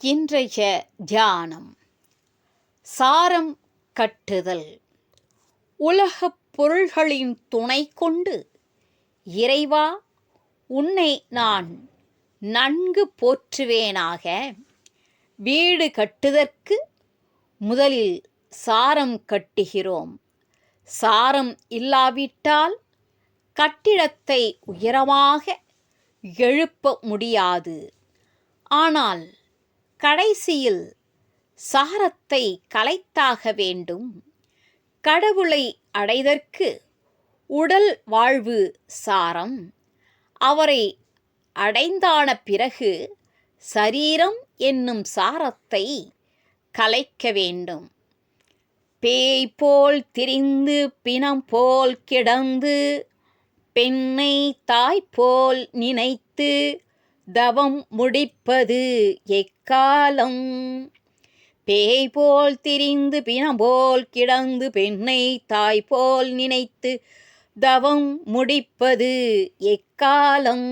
இன்றைய தியானம். சாரம் கட்டுதல். உலகப் பொருள்களின் துணை கொண்டு இறைவா உன்னை நான் நன்கு போற்றுவேனாக. வீடு கட்டுதற்கு முதலில் சாரம் கட்டுகிறோம். சாரம் இல்லாவிட்டால் கட்டிடத்தை உயரமாக எழுப்ப முடியாது. ஆனால் கடைசியில் சாரத்தை கலைத்தாக வேண்டும். கடவுளை அடைதற்கு உடல் வாழ்வு சாரம். அவரை அடைந்தான பிறகு சரீரம் என்னும் சாரத்தை கலைக்க வேண்டும். பேய் போல் திரிந்து பிணம் போல் கிடந்து பெண்ணை தாய் போல் நினைத்து தவம் முடிப்பது எக்காலம்? பேய் போல் திரிந்து பிணம்போல் கிடந்து பெண்ணை தாய் போல் நினைத்து தவம் முடிப்பது எக்காலம்?